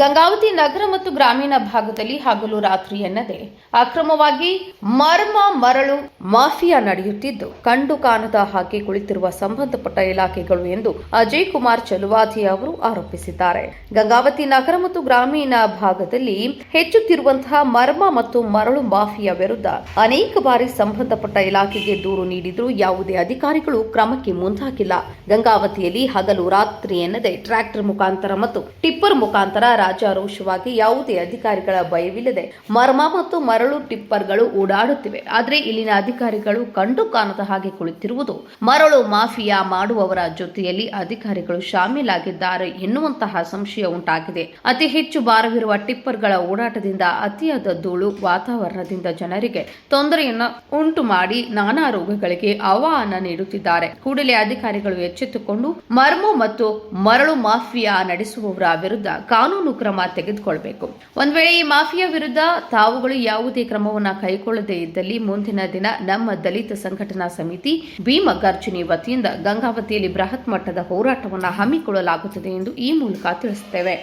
ಗಂಗಾವತಿ ನಗರ ಮತ್ತು ಗ್ರಾಮೀಣ ಭಾಗದಲ್ಲಿ ಹಗಲು ರಾತ್ರಿ ಎನ್ನದೆ ಅಕ್ರಮವಾಗಿ ಮರ್ಮ ಮರಳು ಮಾಫಿಯಾ ನಡೆಯುತ್ತಿದ್ದು, ಕಂಡು ಕಾಣದ ಹಾಗೆ ಕುಳಿತಿರುವ ಸಂಬಂಧಪಟ್ಟ ಇಲಾಖೆಗಳು ಎಂದು ಅಜಯ್ ಕುಮಾರ್ ಚಲುವಾದಿ ಅವರು ಆರೋಪಿಸಿದ್ದಾರೆ. ಗಂಗಾವತಿ ನಗರ ಮತ್ತು ಗ್ರಾಮೀಣ ಭಾಗದಲ್ಲಿ ಹೆಚ್ಚುತ್ತಿರುವಂತಹ ಮರ್ಮ ಮತ್ತು ಮರಳು ಮಾಫಿಯಾ ವಿರುದ್ಧ ಅನೇಕ ಬಾರಿ ಸಂಬಂಧಪಟ್ಟ ಇಲಾಖೆಗೆ ದೂರು ನೀಡಿದರೂ ಯಾವುದೇ ಅಧಿಕಾರಿಗಳು ಕ್ರಮಕ್ಕೆ ಮುಂದಾಗಿಲ್ಲ. ಗಂಗಾವತಿಯಲ್ಲಿ ಹಗಲು ರಾತ್ರಿ ಎನ್ನದೆ ಟ್ರ್ಯಾಕ್ಟರ್ ಮುಖಾಂತರ ಮತ್ತು ಟಿಪ್ಪರ್ ಮುಖಾಂತರ ರಾಜಾರೋಷವಾಗಿ ಯಾವುದೇ ಅಧಿಕಾರಿಗಳ ಭಯವಿಲ್ಲದೆ ಮರ್ಮ ಮತ್ತು ಮರಳು ಟಿಪ್ಪರ್ಗಳು ಓಡಾಡುತ್ತಿವೆ. ಆದರೆ ಇಲ್ಲಿನ ಅಧಿಕಾರಿಗಳು ಕಂಡು ಕಾಣದ ಹಾಗೆ ಕುಳಿತಿರುವುದು ಮರಳು ಮಾಫಿಯಾ ಮಾಡುವವರ ಜೊತೆಯಲ್ಲಿ ಅಧಿಕಾರಿಗಳು ಶಾಮೀಲಾಗಿದ್ದಾರೆ ಎನ್ನುವಂತಹ ಸಂಶಯ ಉಂಟಾಗಿದೆ. ಅತಿ ಹೆಚ್ಚು ಭಾರವಿರುವ ಟಿಪ್ಪರ್ಗಳ ಓಡಾಟದಿಂದ ಅತಿಯಾದ ಧೂಳು ವಾತಾವರಣದಿಂದ ಜನರಿಗೆ ತೊಂದರೆಯನ್ನು ಉಂಟು ಮಾಡಿ ನಾನಾ ರೋಗಗಳಿಗೆ ಆಹ್ವಾನ ನೀಡುತ್ತಿದ್ದಾರೆ. ಕೂಡಲೇ ಅಧಿಕಾರಿಗಳು ಎಚ್ಚೆತ್ತುಕೊಂಡು ಮರ್ಮು ಮತ್ತು ಮರಳು ಮಾಫಿಯಾ ನಡೆಸುವವರ ವಿರುದ್ಧ ಕಾನೂನು ಕ್ರಮ ತೆಗೆದುಕೊಳ್ಬೇಕು. ಒಂದ್ ವೇಳೆ ಈ ಮಾಫಿಯಾ ವಿರುದ್ಧ ತಾವುಗಳು ಯಾವುದೇ ಕ್ರಮವನ್ನು ಕೈಗೊಳ್ಳದೇ ಇದ್ದಲ್ಲಿ ಮುಂದಿನ ದಿನ ನಮ್ಮ ದಲಿತ ಸಂಘಟನಾ ಸಮಿತಿ ಭೀಮಗಾರ್ಜುನಿ ಗರ್ಜನಿ ವತಿಯಿಂದ ಗಂಗಾವತಿಯಲ್ಲಿ ಬೃಹತ್ ಮಟ್ಟದ ಹೋರಾಟವನ್ನು ಹಮ್ಮಿಕೊಳ್ಳಲಾಗುತ್ತದೆ ಎಂದು ಈ ಮೂಲಕ ತಿಳಿಸುತ್ತೇವೆ.